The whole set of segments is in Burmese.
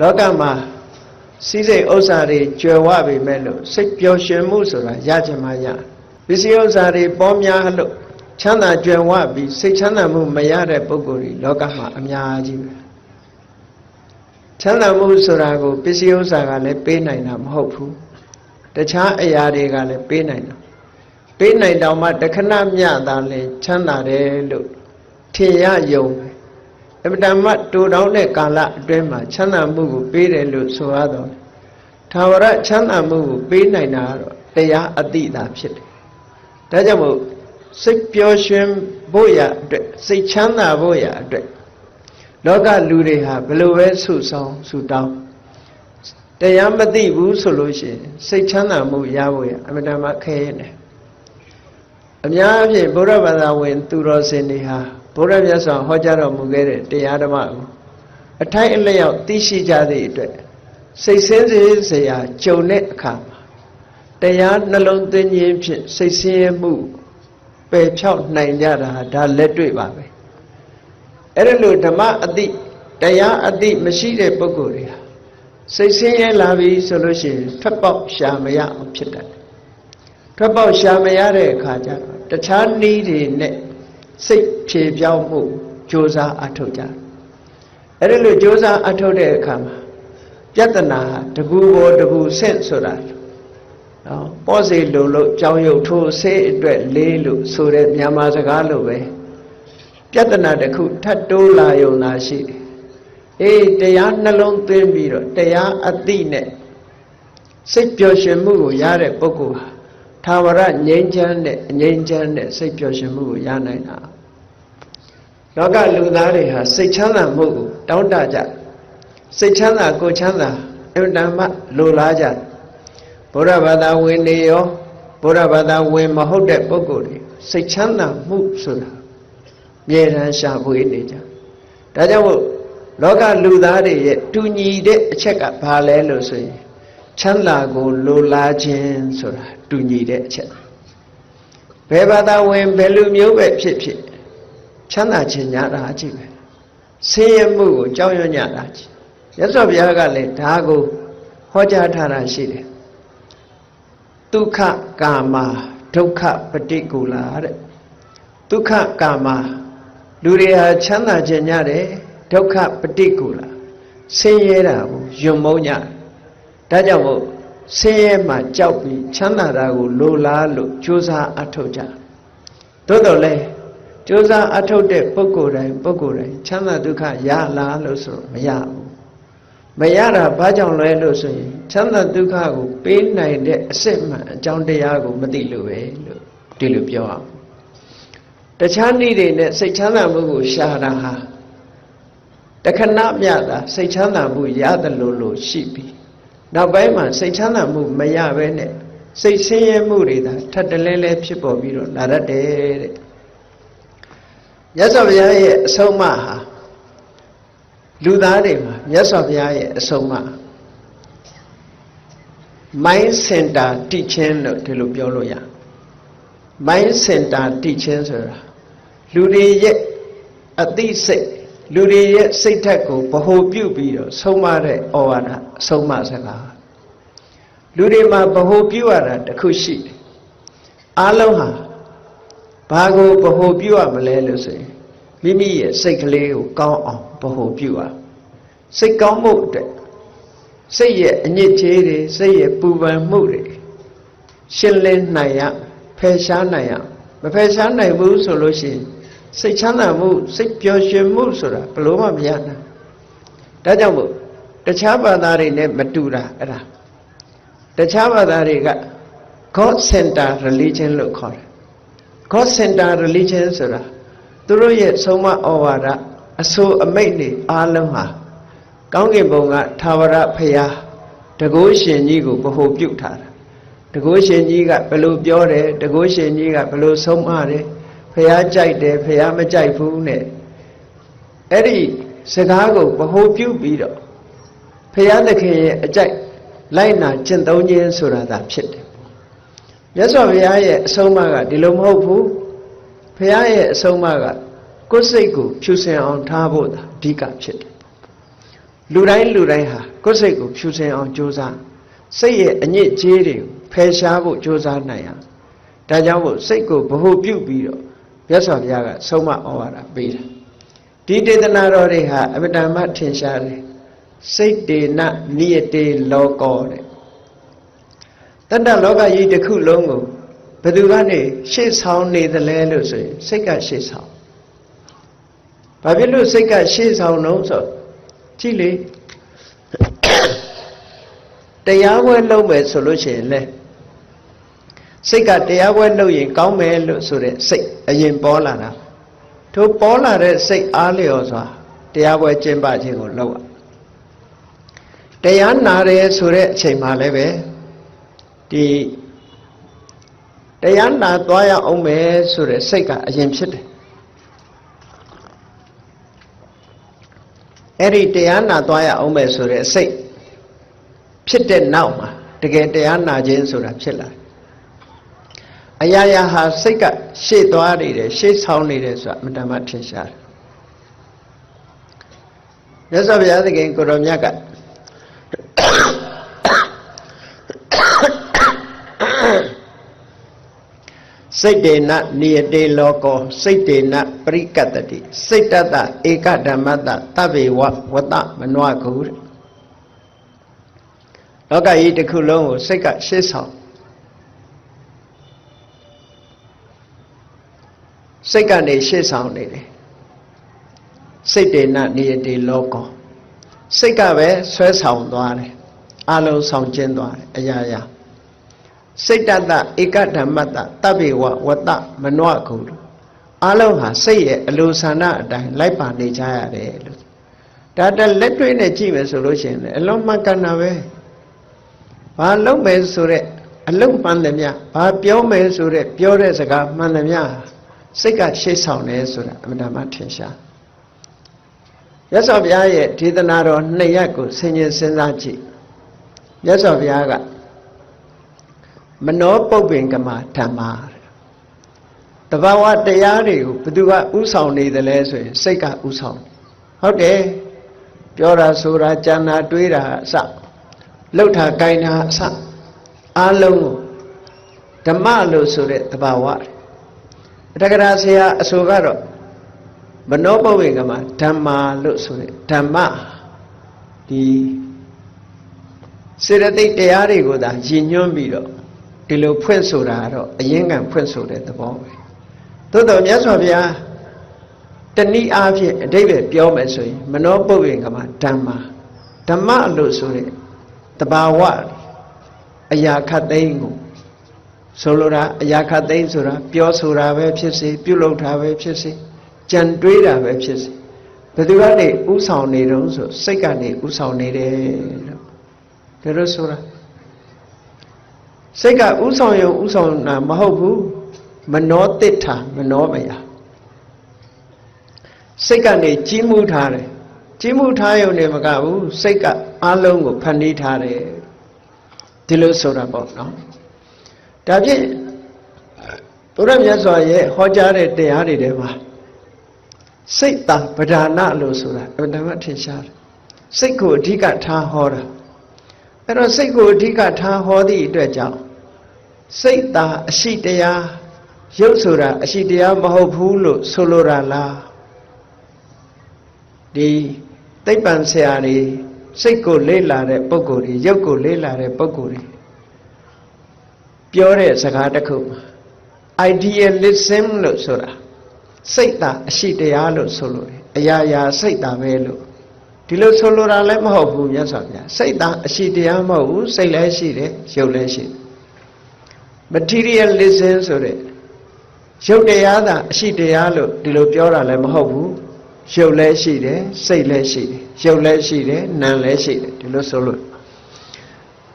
လောကမှာစီးစိမ်ဥစ္စာတွေကျွယ်ဝပေမဲ့လို့စိတ်ပျော်ရွှင်မှုဆိုတာရချင်မှရပစ္စည်းဥစ္စာတွေပေါများလို့ချမ်းသာကြွယ်ဝပြီးစိတ်ချမ်းသာမှုမရတဲ့ပုဂ္ဂိုလ်တွေလောကမှာအများကြီးပဲချမ်းသာမှုဆိုတာကိုပစ္စည်းဥစ္စာကလည်းပေးနိုင်တာမဟုတ်ဘူးတခြားအရာတွေကလည်းပေးနိုင်တာပေးနိုင်တော့မှတခဏမျှတာလဲချမ်းသာတယ်လို့ထင်ရယုံပဲ အမတန်မှတူတောင်းတဲ့ကာလအတွင်းမှာချမ်းသာမှုကိုပေးတယ်လို့ဆိုရတော့သာဝရချမ်းသာမှုကိုပေးနိုင်တာကတော့တရားအတိတာဖြစ်တယ်ဒါကြောင့်မို့စိတ်ပျော်ရွှင်ဖို့ရအတွက်စိတ်ချမ်းသာဖို့ရအတွက်လောကလူတွေဟာဘယ်လိုပဲဆုဆောင်ဆုတောင်းတရားမသိဘူးဆိုလို့ရှိရင်စိတ်ချမ်းသာမှုရဖို့ရအမတန်မှခဲရတယ်အများအားဖြင့်ဘုရားဘာသာဝင် သူတော်စင်တွေဟာ ဘုရားမြတ်စွာဟောကြားတော်မူခဲ့တဲ့တရားဓမ္မကိုအထိုက်အလျောက်သိရှိကြသည့်အတွက်စိတ်ဆင်းစေစရာကြုံတဲ့အခါမှာတရားနှလုံးသွင်းခြင်းဖြင့်စိတ်ဆင်းရဲမှုပယ်ဖြောက်နိုင်ကြတာဒါလက်တွေ့ပါပဲအဲ့ဒါလို့ဓမ္မအတိတရားအတိမရှိတဲ့ပုဂ္ဂိုလ်တွေဟာစိတ်ဆင်းရဲလာပြီဆိုလို့ရှိရင်ထွက်ပေါက်ရှာမရအောင်ဖြစ်တတ်တယ်ထွက်ပေါက်ရှာမရတဲ့အခါကျတော့တခြားနည်းတွေနဲ့ စိတ်ဖြေပြောင်းမှုကြိုးစားအထောက်ကြတယ်အဲ့ဒီလိုကြိုးစားအထောက်တဲ့အခါမှာပြဿနာဟာတကူပေါ်တကူဆင့်ဆိုတာနော်ပေါ့စီလုံလို့ကြောင်းရုပ်ထိုးဆေးအတွက်လေးလို့ဆိုတဲ့မြန်မာစကားလိုပဲပြဿနာတစ်ခုထပ်တိုးလာယုံသာရှိတယ်အေးတရားနှလုံးသွင်းပြီးတော့တရားအတိနဲ့စိတ်ပျော်ရွှင်မှုကိုရတဲ့ပုဂ္ဂိုလ်ဟာ သာဝရငြိမ်းချမ်းတဲ့အငြိမ်းချမ်းတဲ့စိတ်ပျော်ရွှင်မှုကိုရနိုင်တာလောကလူသားတွေဟာစိတ်ချမ်းသာမှုကိုတောင်းတကြစိတ်ချမ်းသာကိုယ်ချမ်းသာအမှန်တမ်းမှလိုလားကြဘုရားဘာသာဝင်တွေရောဘုရားဘာသာဝင်မဟုတ်တဲ့ပုဂ္ဂိုလ်တွေစိတ်ချမ်းသာမှုဆိုတာမြေတမ်းရှာဖွေနေကြဒါကြောင့်မို့လောကလူသားတွေရဲ့တူညီတဲ့အချက်ကဘာလဲလို့ဆိုရင် ချမ်းသာကိုလိုလားခြင်းဆိုတာတူညီတဲ့အချက်ဘယ်ဘာသာဝင်ဘယ်လူမျိုးပဲဖြစ်ဖြစ်ချမ်းသာခြင်းညာတာအကြည့်ပဲဆင်းရဲမှုကိုကြောက်ရွံ့ညတာကြည့်ရသော်ဘုရားကလည်းဒါကိုဟောကြားထားတာရှိတယ်ဒုက္ခကာမဒုက္ခပฏิကူလာတဲ့ဒုက္ခကာမလူတွေဟာချမ်းသာခြင်းညတယ်ဒုက္ခပฏิကူလာဆင်းရဲတာကိုယုံမုန်းည ဒါကြောင့်မို့ဆင်းရဲမှကြောက်ပြီးချမ်းသာတာကိုလိုလားလို့ကြိုးစားအထောက်ကြသို့တော်လဲကြိုးစားအထောက်တဲ့ပုဂ္ဂိုလ်တိုင်းပုဂ္ဂိုလ်တိုင်းချမ်းသာဒုက္ခရလားလို့ဆိုမရဘူးမရတာဘာကြောင့်လဲလို့ဆိုရင်ချမ်းသာဒုက္ခကိုပေးနိုင်တဲ့အစစ်မှန်အကြောင်းတရားကိုမသိလို့ပဲလို့ဒီလိုပြောအောင်တခြားနည်းတွေနဲ့စိတ်ချမ်းသာမှုကိုရှာတာဟာတခဏမြတာစိတ်ချမ်းသာမှုရတယ်လို့လို့ရှိပြီ နောက်ပိုင်းမှာစိတ်ချမ်းသာမှုမရဘဲနဲ့စိတ်ဆင်းရဲမှုတွေသာထပ်တလဲလဲဖြစ်ပေါ်ပြီးတော့လာတတ်တယ်တဲ့မြတ်စွာဘုရားရဲ့အဆုံးအမဟာလူသားတွေမှာမြတ်စွာဘုရားရဲ့အဆုံးအမ mind center teaching လို့ဒီလိုပြောလို့ရ mind center teaching ဆိုတာလူတွေရဲ့အသိစိတ် လူတွေရဲ့စိတ်ဓာတ်ကိုဗဟိုပြုပြီးတော့ဆုံးမတဲ့ဩဝါဒဆုံးမစကားလူတွေမှာဗဟိုပြုရတာတစ်ခုရှိတယ်အားလုံးဟာဘာကိုဗဟိုပြုရမလဲလို့ဆိုရင်မိမိရဲ့စိတ်ကလေးကိုကောင်းအောင်ဗဟိုပြုရစိတ်ကောင်းမှုအတွက်စိတ်ရဲ့အညစ်အကြေးတွေစိတ်ရဲ့ပူပန်မှုတွေရှင်းလင်းနိုင်ရဖယ်ရှားနိုင်ရမဖယ်ရှားနိုင်ဘူးဆိုလို့ရှိရင် စိတ်ချမ်းသာမှုစိတ်ပျော်ရွှင်မှုဆိုတာဘလို့မှမရနိုင်ဒါကြောင့်မို့တခြားဘာသာတွေနဲ့မတူတာအဲ့ဒါတခြားဘာသာတွေက God Center Religion လို့ခေါ်တယ် God Center Religion ဆိုတာသူတို့ရဲ့ဆုံးမဩဝါဒအဆိုအမိတ်တွေအားလုံးဟာကောင်းကင်ဘုံကသာဝရဖရာတကုရှင်ကြီးကိုဗဟိုပြုထားတာတကုရှင်ကြီးကဘယ်လိုပြောတယ်တကုရှင်ကြီးကဘယ်လိုဆုံးမတယ် ဖះကြိုက်တယ်ဖះမကြိုက်ဘူးနဲ့အဲ့ဒီစကားကိုဗဟိုပြုပြီးတော့ဖះသခင်ရဲ့အကြိုက်လိုက်နာကျင့်သုံးခြင်းဆိုတာသာဖြစ်တယ်မြတ်စွာဘုရားရဲ့အဆုံးအမကဒီလိုမဟုတ်ဘူးဖះရဲ့အဆုံးအမကကိုယ်စိတ်ကိုဖြူစင်အောင်ထားဖို့သာအဓိကဖြစ်တယ်လူတိုင်းလူတိုင်းဟာကိုယ်စိတ်ကိုဖြူစင်အောင်ကြိုးစားစိတ်ရဲ့အညစ်အကြေးတွေကိုဖယ်ရှားဖို့ကြိုးစားနိုင်ရမယ်ဒါကြောင့်မို့စိတ်ကိုဗဟုပြုပြီးတော့ မြတ်စွာဘုရားကဆုံးမဩဝါဒပေးတာဒီဒေသနာတော်တွေဟာအမတန်မှထင်ရှားတယ်စိတ်တေနနိယတေလောကောတဲ့တတ္တလောကကြီးတစ်ခုလုံးကိုဘယ်သူကနေရှေ့ဆောင်နေသလဲလို့ဆိုရင်စိတ်ကရှေ့ဆောင်ဘာဖြစ်လို့စိတ်ကရှေ့ဆောင်တော့ဆိုကြည့်လေတရားပွဲလုပ်မယ်ဆိုလို့ရှိရင်လေ စိတ်ကတရားပွဲလုပ်ရင်ကောင်းမယ်လို့ဆိုတဲ့စိတ်အရင်ပေါ်လာတာထိုပေါ်လာတဲ့စိတ်အားလျော်စွာတရားပွဲကျင့်ပခြင်းကိုလုပ်ရတရားနာတယ်ဆိုတဲ့အချိန်မှလည်းပဲဒီတရားနာသွားရအောင်မယ်ဆိုတဲ့စိတ်ကအရင်ဖြစ်တယ်အဲ့ဒီတရားနာသွားရအောင်မယ်ဆိုတဲ့စိတ်ဖြစ်တဲ့နောက်မှာတကယ်တရားနာခြင်းဆိုတာဖြစ်လာတယ် အရာရာဟာစိတ်ကရှေ့သွားနေတယ်ရှေ့ဆောင်နေတယ်ဆိုတာအမှန်တမ်းထင်ရှားတယ်မြတ်စွာဘုရားသခင်ကိုရောမြတ်ကစိတ်တေနနိယတေလောကောစိတ်တေနပရိကတ္တိစိတ်တတဧကဓမ္မတတဗ္ဗေဝဝတ္တမနဝကုတဲ့လောကကြီးတစ်ခုလုံးကိုစိတ်ကရှေ့ဆောင် စိတ်ကနေရှေ့ဆောင်နေတယ်စိတ်တေနနိယတေလောကောစိတ်ကပဲဆွဲဆောင်သွားတယ်အလုံးဆောင်ကျင်းသွားတယ်အရာရာစိတ်တတဧကဓမ္မတတဗ္ဗေဝဝတ္တမနောကုအလုံးဟာစိတ်ရဲ့အလိုဆန္ဒအတိုင်းလိုက်ပါနေကြရတယ်လို့ဒါတလက်တွေ့နဲ့ကြည့်မယ်ဆိုလို့ရှိရင်လည်းအလုံးမှန်ကန်တာပဲဘာလုံးမယ်ဆိုတဲ့အလုံးမှန်တယ်မြဘာပြောမယ်ဆိုတဲ့ပြောတဲ့စကားမှန်တယ်မြ စိတ်ကရှေ့ဆောင်တယ်ဆိုတာအမှန်တမ်းထင်ရှားရသော်ဘုရားရဲ့ဒေသနာတော်နှစ်ရက်ကိုဆင်ញင်စဉ်းစားကြည့်ရသော်ဘုရားကမနောပုပ္ပင်ကမဓမ္မာတဘာဝတရားတွေကိုဘသူကဥဆောင်နေတယ်လဲဆိုရင်စိတ်ကဥဆောင်ဟုတ်တယ်ပြောတာဆိုတာကြံတာတွေးတာအစလှုပ်တာကိုင်းတာအစအလုံးကိုဓမ္မလို့ဆိုတဲ့တဘာဝတ က္ကရာဆရာအဆိုကတော့မနောပုပ္ပင်ကမဓမ္မာလို့ဆိုတဲ့ဓမ္မဒီစေတသိက်တရားတွေကိုသာယဉ်ညွှန်းပြီးတော့ဒီလိုဖွင့်ဆိုတာကတော့အရင်ကဖွင့်ဆိုတဲ့သဘောပဲသို့တော်မြတ်စွာဘုရားတဏှိအားဖြင့်အတိပ္ပယ်ပြောမယ်ဆိုရင်မနောပုပ္ပင်ကမှာဓမ္မာဓမ္မလို့ဆိုတဲ့တဘာဝအရာခတ်သိမ်းကို ဆိုလိုတာအရာခတ်သိမ်းဆိုတာပြောဆိုတာပဲဖြစ်စေပြုလုပ်တာပဲဖြစ်စေကြံတွေးတာပဲဖြစ်စေဘယ်သူကနေဥဆောင်နေတုံးဆိုစိတ်ကနေဥဆောင်နေတယ်လို့ဒါလို့ဆိုတာစိတ်ကဥဆောင်ရုံဥဆောင်တာမဟုတ်ဘူးမနောတိဋ္ဌာမနောမယစိတ်ကနေကြီးမှုထားတယ်ကြီးမှုထားရုံနဲ့မကဘူးစိတ်ကအလုံးကိုဖန်တီးထားတယ်ဒီလိုဆိုတာပေါ့နော် ဒါဖြင့်ဘုရားမြတ်စွာရဲ့ဟောကြားတဲ့တရားတွေထဲမှာစိတ်တံပဓာနလို့ဆိုတာအမှန်တမ်းထင်ရှားတယ်စိတ်ကိုအဓိကထားဟောတာအဲ့တော့စိတ်ကိုအဓိကထားဟောသည့်အတွက်ကြောင့်စိတ်သာအရှိတရားရုပ်ဆိုတာအရှိတရားမဟုတ်ဘူးလို့ဆိုလိုတာလားဒီသိပ္ပံဆရာတွေစိတ်ကိုလေ့လာတဲ့ပုဂ္ဂိုလ်တွေရုပ်ကိုလေ့လာတဲ့ပုဂ္ဂိုလ်တွေ ပြောတဲ့စကားတစ်ခုမှာ idealism လို့ဆိုတာစိတ်သာအရှိတရားလို့ဆိုလို့တယ်အရာရာစိတ်သာပဲလို့ဒီလိုဆိုလိုတာလည်းမဟုတ်ဘူးမြတ်စွာဘုရားစိတ်သာအရှိတရားမဟုတ်ဘူးစိတ်လည်းရှိတယ်ရုပ်လည်းရှိတယ် materialism ဆိုတဲ့ရုပ်တရားသာအရှိတရားလို့ဒီလိုပြောတာလည်းမဟုတ်ဘူးရုပ်လည်းရှိတယ်စိတ်လည်းရှိတယ်ရုပ်လည်းရှိတယ်နာမ်လည်းရှိတယ်ဒီလိုဆိုလို့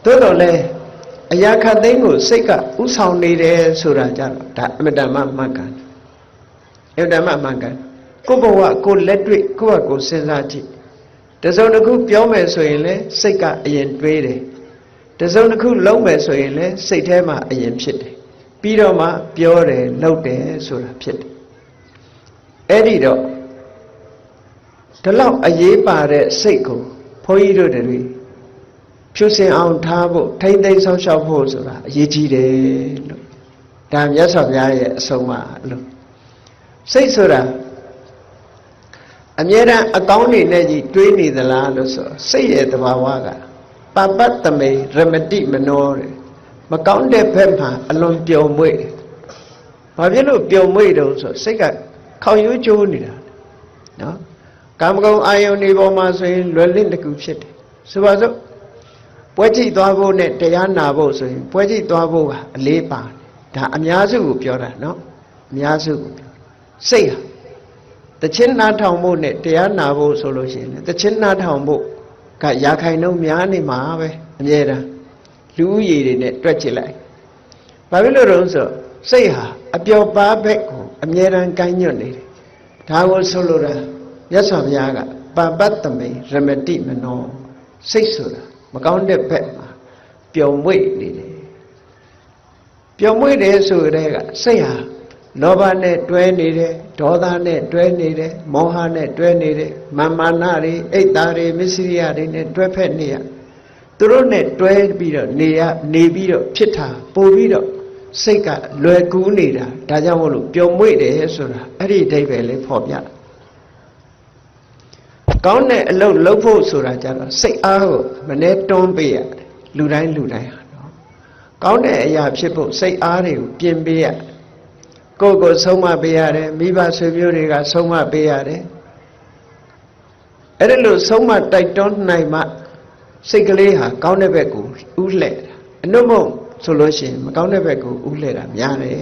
သို့တော်လည်း အရာခတ်သိမ်းကိုစိတ်ကဥဆောင်နေတယ်ဆိုတာကြတော့ဒါအမတ္တမမှန်ကန်အမတ္တမမှန်ကန်ကိုယ့်ဘဝကိုယ်လက်တွေ့ကိုယ့်ဟာကိုယ်စဉ်းစားကြည့်တစုံတစ်ခုပြောမယ်ဆိုရင်လည်းစိတ်ကအရင်တွေးတယ်တစုံတစ်ခုလုံးမယ်ဆိုရင်လည်းစိတ်ထဲမှာအရင်ဖြစ်တယ်ပြီးတော့မှပြောတယ်လုပ်တယ်ဆိုတာဖြစ်တယ်အဲ့ဒီတော့ဒီလောက်အရေးပါတဲ့စိတ်ကိုဘဘုန်းကြီးတို့တွေ ဖြူစင်အောင်ထားဖို့ထိမ့်သိမ်းဆောက်ရှောက်ဖို့ဆိုတာအရေးကြီးတယ်လို့ဒါမြတ်စွာဘုရားရဲ့အဆုံးအမလို့စိတ်ဆိုတာအမြဲတမ်းအကောင်းနေနဲ့ကြီးတွေးနေသလားလို့ဆိုစိတ်ရဲ့သဘာဝကပပတ္တမေရမတိမနောတဲ့မကောင်းတဲ့ဘက်မှာအလွန်ပျော်မွေ့တယ်ဘာဖြစ်လို့ပျော်မွေ့တုံးဆိုစိတ်ကခေါင်ရိုးကျိုးနေတာနော်ကာမဂုဏ်အာယုန်ဒီပေါ်မှာဆိုရင်လွယ်လင့်တကူဖြစ်တယ်ဆိုပါစို့ ပွဲကြည့်သွားဖို့နဲ့တရားနာဖို့ဆိုရင်ပွဲကြည့်သွားဖို့ကအလေးပါတယ်ဒါအများစုကိုပြောတာနော်အများစုကိုပြောစိတ်ဟာတချင်းနာထောင်ဖို့နဲ့တရားနာဖို့ဆိုလို့ရှိရင်လည်းတချင်းနာထောင်ဖို့ကရာခိုင်နှုန်းများနေမှာပဲအမြဲတမ်းလူဦးရေတွေနဲ့တွက်ကြည့်လိုက်ဘာဖြစ်လို့လဲဆိုစိတ်ဟာအပျော်ပါးဘက်ကိုအမြဲတမ်းကိုင်းညွတ်နေတယ်ဒါကိုဆိုလိုတာမြတ်စွာဘုရားကပပတ္တမေရမတိမနောစိတ်ဆိုတာ မကောင်းတဲ့ဘက်မှာပျော်မွေ့နေတယ်ပျော်မွေ့တယ်ဆိုတဲ့ကစိတ်ဟာလောဘနဲ့တွဲနေတယ်ဒေါသနဲ့တွဲနေတယ်မောဟနဲ့တွဲနေတယ်မာမာနတွေအိတ်သားတွေမစ္စရိယတွေနဲ့တွဲဖက်နေရသူတို့နဲ့တွဲပြီးတော့နေရနေပြီးတော့ဖြစ်တာပို့ပြီးတော့စိတ်ကလွယ်ကူးနေတာဒါကြောင့်မို့လို့ပျော်မွေ့တယ်ဆိုတာအဲ့ဒီအဓိပ္ပာယ်လေးဖော်ပြတယ် ကောင်းတဲ့အလုပ်လုပ်ဖို့ဆိုတာကြတော့စိတ်အားကိုမနှဲတွန်းပေးရတယ်လူတိုင်းလူတိုင်းဟာနော်ကောင်းတဲ့အရာဖြစ်ဖို့စိတ်အားတွေကိုပြင်ပေးရတယ်ကိုယ့်ကိုယ်ဆုံးမပေးရတယ်မိဘဆွေမျိုးတွေကဆုံးမပေးရတယ်အဲ့ဒါလို့ဆုံးမတိုက်တွန်းနိုင်မှစိတ်ကလေးဟာကောင်းတဲ့ဘက်ကိုဥလှဲ့တာအနုမုံဆိုလို့ရှိရင်မကောင်းတဲ့ဘက်ကိုဥလှဲ့တာများတယ်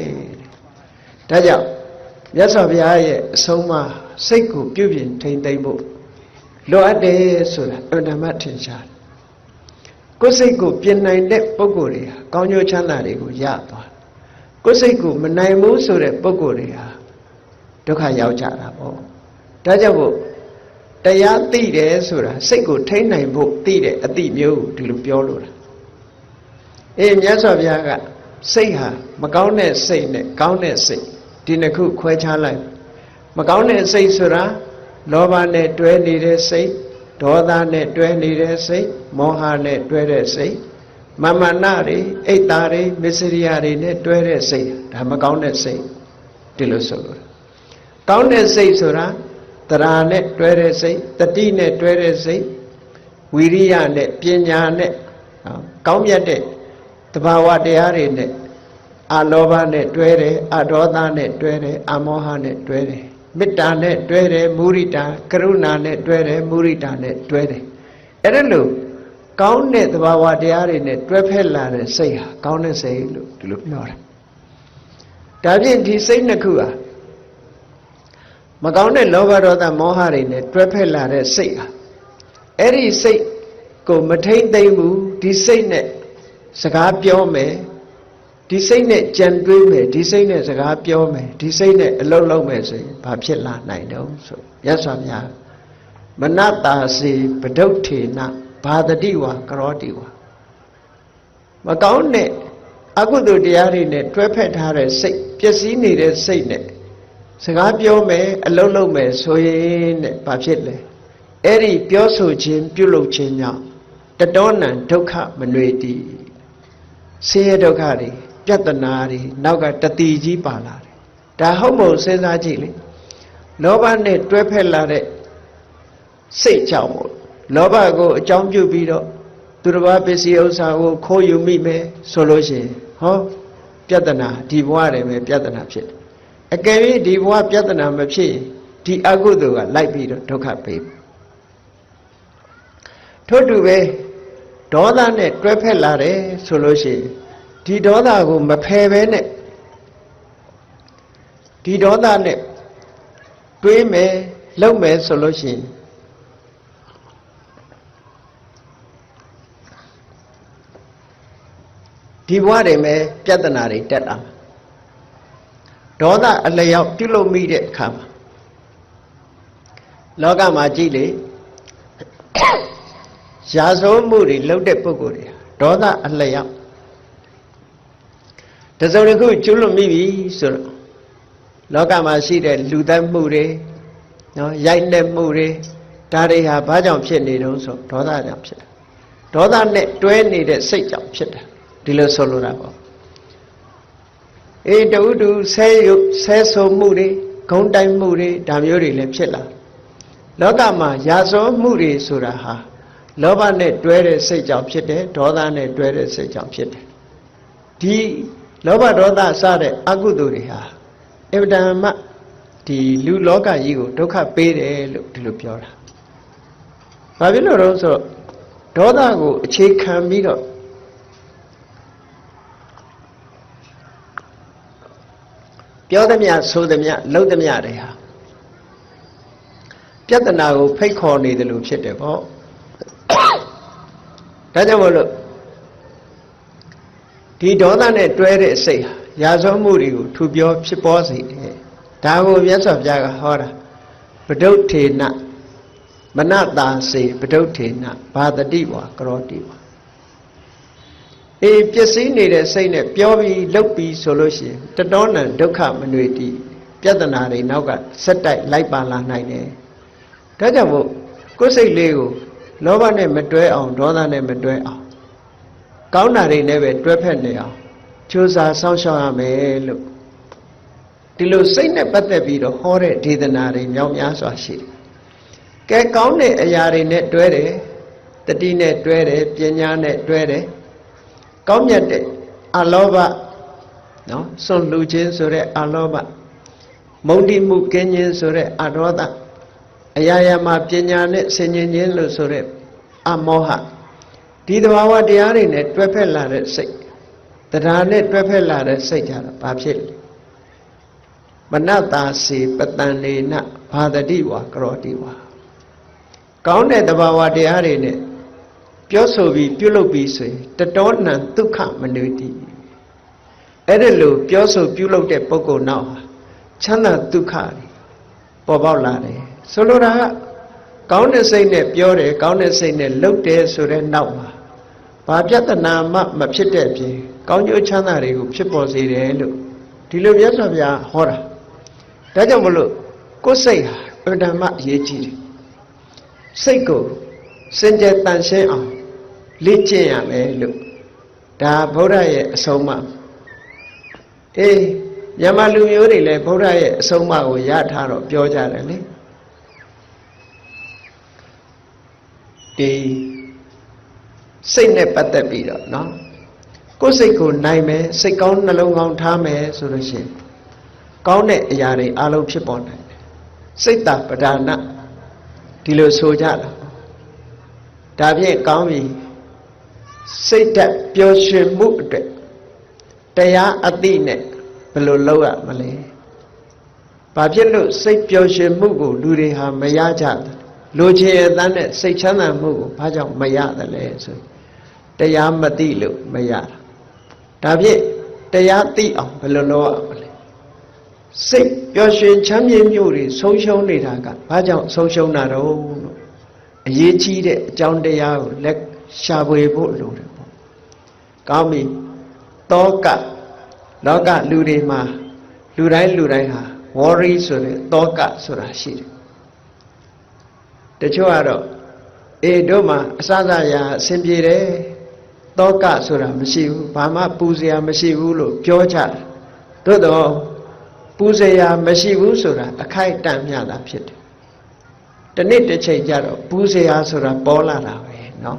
ဒါကြောင့်မြတ်စွာဘုရားရဲ့အဆုံးအမစိတ်ကိုပြုပြင်ထိန်သိမ်းဖို့ လိုအပ်တယ်ဆိုတာအမှန်တမ်းထင်ရှားတယ်ကိုယ်စိတ်ကိုပြင်နိုင်တဲ့ပုံကိုယ်တွေဟာကောင်းကျိုးချမ်းသာတွေကိုရသွားကိုယ်စိတ်ကိုမနိုင်ဘူးဆိုတဲ့ပုံကိုယ်တွေဟာဒုက္ခရောက်ကြတာပေါ့ဒါကြောင့်မို့တရားသိတယ်ဆိုတာစိတ်ကိုထိန်းနိုင်ဖို့သိတဲ့အတိမျိုးဒီလိုပြောလို့တာအေးမြတ်စွာဘုရားကစိတ်ဟာမကောင်းတဲ့စိတ်နဲ့ကောင်းတဲ့စိတ်ဒီနှစ်ခုခွဲခြားလိုက်မကောင်းတဲ့စိတ်ဆိုတာ လောဘနဲ့တွဲနေတဲ့စိတ်ဒေါသနဲ့တွဲနေတဲ့စိတ်မောဟနဲ့တွဲတဲ့စိတ်မမနာတွေအိတ်သားတွေမစ္စရိယတွေနဲ့တွဲတဲ့စိတ်ဒါမကောင်းတဲ့စိတ်ဒီလိုဆိုလို့ကောင်းတဲ့စိတ်ဆိုတာတရာနဲ့တွဲတဲ့စိတ်တတိနဲ့တွဲတဲ့စိတ်ဝီရိယနဲ့ပညာနဲ့ကောင်းမြတ်တဲ့တဘာဝတရားတွေနဲ့အလောဘနဲ့တွဲတယ်အဒေါသနဲ့တွဲတယ်အမောဟနဲ့တွဲတယ် မေတ္တာနဲ့တွဲတယ်မုရိတာကရုဏာနဲ့တွဲတယ်မုရိတာနဲ့တွဲတယ်အဲ့ဒါလို့ကောင်းတဲ့သဘာဝတရားတွေနဲ့တွဲဖက်လာတဲ့စိတ်ဟာကောင်းတဲ့စိတ်လို့ဒီလိုပြောတာဒါဖြင့်ဒီစိတ်နှစ်ခုဟာမကောင်းတဲ့လောဘဒေါသမောဟတွေနဲ့တွဲဖက်လာတဲ့စိတ်ဟာအဲ့ဒီစိတ်ကိုမထိမ့်သိမ့်ဘူးဒီစိတ်နဲ့စကားပြောမယ် ဒီစိတ်နဲ့ကြံတွေးမယ်ဒီစိတ်နဲ့စကားပြောမယ်ဒီစိတ်နဲ့အလုပ်လုပ်မယ်ဆိုရင်ဘာဖြစ်လာနိုင်တော့ဆိုရသော်များမနတာစီပဒုဋ္ဌေနဘာတတိဝါကရောတိဝါမကောင်းတဲ့အကုသိုလ်တရားတွေနဲ့တွဲဖက်ထားတဲ့စိတ်ပျက်စီးနေတဲ့စိတ်နဲ့စကားပြောမယ်အလုပ်လုပ်မယ်ဆိုရင်တဲ့ဘာဖြစ်လဲအဲ့ဒီပြောဆိုခြင်းပြုလုပ်ခြင်းကြောင့်တတောနံဒုက္ခမနွေတီဆင်းရဲဒုက္ခတွေ ပြဿနာတွေနောက်ကတတိကြီးပါလာတယ်ဒါဟုတ်မဟုတ်စဉ်းစားကြည့်လေလောဘနဲ့တွဲဖက်လာတဲ့စိတ်ကြောင့်မို့လောဘကိုအကြောင်းပြုပြီးတော့သူတစ်ပါးပစ္စည်းဥစ္စာကိုခိုးယူမိမယ်ဆိုလို့ရှိရင်ဟောပြဿနာဒီဘဝတည်းပဲပြဿနာဖြစ်တယ်အကယ်၍ဒီဘဝပြဿနာမဖြစ်ရင်ဒီအကုသိုလ်ကလိုက်ပြီးတော့ဒုက္ခပေးထို့တူပဲဒေါသနဲ့တွဲဖက်လာတယ်ဆိုလို့ရှိရင် ဒီဒေါသကိုမဖယ်ပဲနဲ့ဒီဒေါသနဲ့တွေးမယ်လှုပ်မယ်ဆိုလို့ရှိရင်ဒီဘဝတွေမှာပြဿနာတွေတက်လာဒေါသအလျောက်ပြုလုပ်မိတဲ့အခါမှာလောကမှာကြည့်လေရာဇဝမှုတွေလုပ်တဲ့ပုဂ္ဂိုလ်တွေဒေါသအလျောက် တစုံတစ်ခုကျွလွတ်မိပြီဆိုတော့လောကမှာရှိတဲ့လူသတ်မှုတွေနော်ရိုက်နှက်မှုတွေဒါတွေဟာဘာကြောင့်ဖြစ်နေတုံးဆိုဒေါသကြောင့်ဖြစ်တယ်ဒေါသနဲ့တွဲနေတဲ့စိတ်ကြောင့်ဖြစ်တယ်ဒီလိုဆိုလိုတာပေါ့အေးတူတူဆဲရုပ်ဆဲဆိုမှုတွေဂုံတိုင်မှုတွေဒါမျိုးတွေလည်းဖြစ်လာလောကမှာရာဇောမှုတွေဆိုတာဟာလောဘနဲ့တွဲတဲ့စိတ်ကြောင့်ဖြစ်တယ်ဒေါသနဲ့တွဲတဲ့စိတ်ကြောင့်ဖြစ်တယ်ဒီ လောဘဒေါသစတဲ့အကုသိုလ်တွေဟာအဗ္ဗဒမ္မဒီလူလောကကြီးကိုဒုက္ခပေးတယ်လို့ဒီလိုပြောတာ။ဘာဖြစ်လို့လဲဆိုတော့ဒေါသကိုအခြေခံပြီးတော့ပြောသမျှဆိုသမျှလုပ်သမျှတွေဟာပြဿနာကိုဖိတ်ခေါ်နေတယ်လို့ဖြစ်တယ်ပေါ့။ဒါကြောင့်မလို့ ဒီဒေါသနဲ့တွဲတဲ့စိတ်ဟာရာဇဝမှုတွေကိုထူပြောဖြစ်ပေါ်စေတယ်။ဒါကိုမြတ်စွာဘုရားကဟောတာပဒုဋ္ဌေနမနတာစေပဒုဋ္ဌေနဘာတတိဝါကရောတိဝါအေးပျက်စီးနေတဲ့စိတ်နဲ့ပြောပြီးလှုပ်ပြီးဆိုလို့ရှိရင်တတောနံဒုက္ခမနွေတိပြဿနာတွေနောက်ကဆက်တိုက်လိုက်ပါလာနိုင်တယ်။ဒါကြောင့်မို့ကိုယ်စိတ်လေးကိုလောဘနဲ့မတွဲအောင်ဒေါသနဲ့မတွဲအောင် ကောင်းတာတွေနဲ့ပဲတွဲဖက်နေအောင်ကြိုးစားစောင့်ရှောက်ရမယ်လို့ဒီလိုစိတ်နဲ့ပတ်သက်ပြီးတော့ဟောတဲ့ဒေသနာတွေမြောက်များစွာရှိတယ်။ကဲကောင်းတဲ့အရာတွေနဲ့တွဲတယ်တတိနဲ့တွဲတယ်ပညာနဲ့တွဲတယ်ကောင်းမြတ်တဲ့အလောဘနော်စွန့်လူခြင်းဆိုတဲ့အလောဘမုန်တိမှုကင်းခြင်းဆိုတဲ့အဒေါသအရာရာမှာပညာနဲ့ဆင်ញင်ခြင်းလို့ဆိုတဲ့အမောဟ ဒီသဘာဝတရားတွေနဲ့တွဲဖက်လာတဲ့စိတ်တရားနဲ့တွဲဖက်လာတဲ့စိတ်ကြတော့ဘာဖြစ်လဲမနတာစီပတန်နေနဘာတတိဝါကရောတိဝါကောင်းတဲ့သဘာဝတရားတွေနဲ့ပြောဆိုပြီးပြုလုပ်ပြီးဆိုရင်တတောနံဒုက္ခမနွေတိအဲ့ဒါလို့ပြောဆိုပြုလုပ်တဲ့ပုဂ္ဂိုလ်နောက်ဟာချမ်းသာဒုက္ခတွေပေါ်ပေါက်လာတယ်ဆိုလိုတာကကောင်းတဲ့စိတ်နဲ့ပြောတယ်ကောင်းတဲ့စိတ်နဲ့လုပ်တယ်ဆိုတဲ့နောက်မှာ ဘာပြဿနာမှမဖြစ်တဲ့ပြင်ကောင်းကျိုးချမ်းသာတွေကိုဖြစ်ပေါ်စေတယ်လို့ဒီလိုမြတ်စွာဘုရားဟောတာဒါကြောင့်မလို့ကိုယ်စိတ်ဟာအဓမ္မအရေးကြီးတယ်စိတ်ကိုစင်ကြယ်တန်ရှင်းအောင်လေ့ကျင့်ရမယ်လို့ဒါဗုဒ္ဓရဲ့အဆုံးအမအေးမြန်မာလူမျိုးတွေလည်းဗုဒ္ဓရဲ့အဆုံးအမကိုရထားတော့ပြောကြတယ်လေဒီ စိတ်နဲ့ပတ်သက်ပြီးတော့เนาะကိုယ်စိတ်ကိုနိုင်မယ်စိတ်ကောင်းနှလုံးကောင်းထားမယ်ဆိုလို့ရှိရင်ကောင်းတဲ့အရာတွေအလုံးဖြစ်ပေါ်နိုင်တယ်စိတ်တပဒါနဒီလိုဆိုကြတာဒါဖြင့်ကောင်းပြီစိတ်သက်ပျော်ရွှင်မှုအတွက်တရားအသိနဲ့ဘယ်လိုလုပ်ရမလဲဘာဖြစ်လို့စိတ်ပျော်ရွှင်မှုကိုလူတွေဟာမရကြဘူးလူချင်းအတန်းနဲ့စိတ်ချမ်းသာမှုကိုဘာကြောင့်မရတယ်လဲဆို တရားမသိလို့မရတာဒါဖြင့်တရားသိအောင်ဘယ်လိုလုပ်ရမလဲစိတ်ပျော်ရွှင်ချမ်းမြေ့မှုတွေဆုံးရှုံးနေတာကဘာကြောင့်ဆုံးရှုံးတာတော့လို့အရေးကြီးတဲ့အကြောင်းတရားကိုလက်ရှာဖွေဖို့လိုတယ်ပေါ့ကောင်းပြီတောကလောကလူတွေမှာလူတိုင်းလူတိုင်းဟာ worry ဆိုတဲ့တောကဆိုတာရှိတယ်တချို့ကတော့အေးတို့မှာအစစရာအဆင်ပြေတယ် တောကဆိုတာမရှိဘူးဘာမှပူစရာမရှိဘူးလို့ပြောကြတယ်သို့တော့ပူစရာမရှိဘူးဆိုတာအခိုက်အတန့်မြတာဖြစ်တယ်တနေ့တစ်ချိန်ကျတော့ပူစရာဆိုတာပေါ်လာတာပဲเนาะ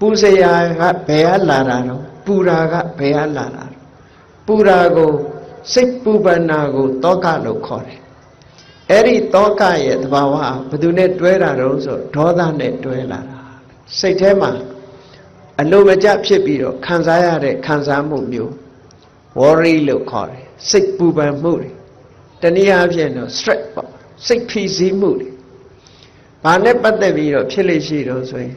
ပူစရာကဘယ်ကလာတာတော့ပူရာကဘယ်ကလာတာပူရာကိုစိတ်ပူပန္နာကိုတောကလို့ခေါ်တယ်အဲ့ဒီတောကရဲ့သဘာဝဘယ်သူနဲ့တွဲတာတော့ဆိုဒေါသနဲ့တွဲလာတာစိတ်ထဲမှာ အလိုမကျဖြစ်ပြီးတော့ခံစားရတဲ့ခံစားမှုမျိုး worry လို့ခေါ်တယ်စိတ်ပူပန်မှုတွေတနည်းအားဖြင့်တော့ stress ပေါ့စိတ်ဖိစီးမှုတွေဘာနဲ့ပတ်သက်ပြီးတော့ဖြစ်လိမ့်ရှိတော့ဆိုရင်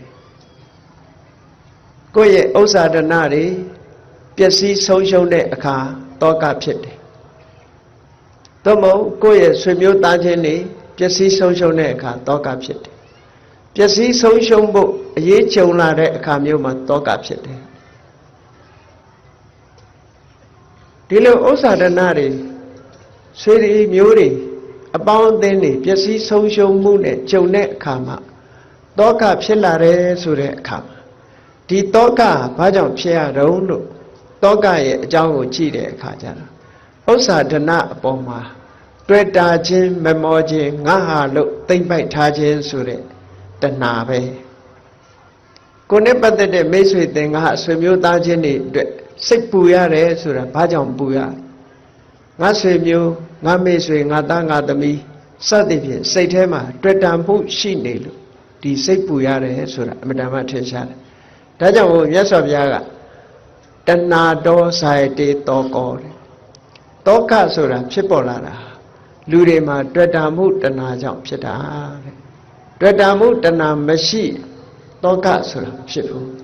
ကိုယ့်ရဲ့ဥစ္စာဒနာတွေပျက်စီးဆုံးရှုံးတဲ့အခါတောကဖြစ်တယ်။သို့မဟုတ်ကိုယ့်ရဲ့ဆွေမျိုးသားချင်းတွေပျက်စီးဆုံးရှုံးတဲ့အခါတောကဖြစ်တယ်။ပျက်စီးဆုံးရှုံးဖို့ အရေးကြုံလာတဲ့အခါမျိုးမှာတောကဖြစ်တယ်။ဒီလိုဥစ္စာဒနာတွေဆွေတွေမျိုးတွေအပေါင်းအသင်းတွေပျက်စီးဆုံးရှုံးမှုနဲ့ကြုံတဲ့အခါမှာတောကဖြစ်လာတယ်ဆိုတဲ့အခါမှာဒီတောကဘာကြောင့်ဖြစ်ရတော့လို့တောကရဲ့အကြောင်းကိုကြည့်တဲ့အခါကျတော့ဥစ္စာဒနာအပေါ်မှာတွေ့တာချင်းမမောခြင်းငါဟာလို့သိမ့်ပိုက်ထားခြင်းဆိုတဲ့တဏှာပဲ ကိုယ်နဲ့ပတ်သက်တဲ့မိတ်ဆွေသင်္ကားဆွေမျိုးသားချင်းတွေအတွက်စိတ်ပူရတယ်ဆိုတာဘာကြောင့်ပူရလဲငါဆွေမျိုးငါမိတ်ဆွေငါသားငါသမီးစသဖြင့်စိတ်ထဲမှာတွေ့တာမှုရှိနေလို့ဒီစိတ်ပူရတယ်ဆိုတာအမတန်မှထင်ရှားတယ်ဒါကြောင့်ဘုမြတ်စွာဘုရားကတဏှာတော်ဆိုင်တေတောကောတဲ့တောကဆိုတာဖြစ်ပေါ်လာတာလူတွေမှာတွေ့တာမှုတဏှာကြောင့်ဖြစ်တာတဲ့တွေ့တာမှုတဏှာမရှိ တောကဆိုတာမဖြစ်ဘူး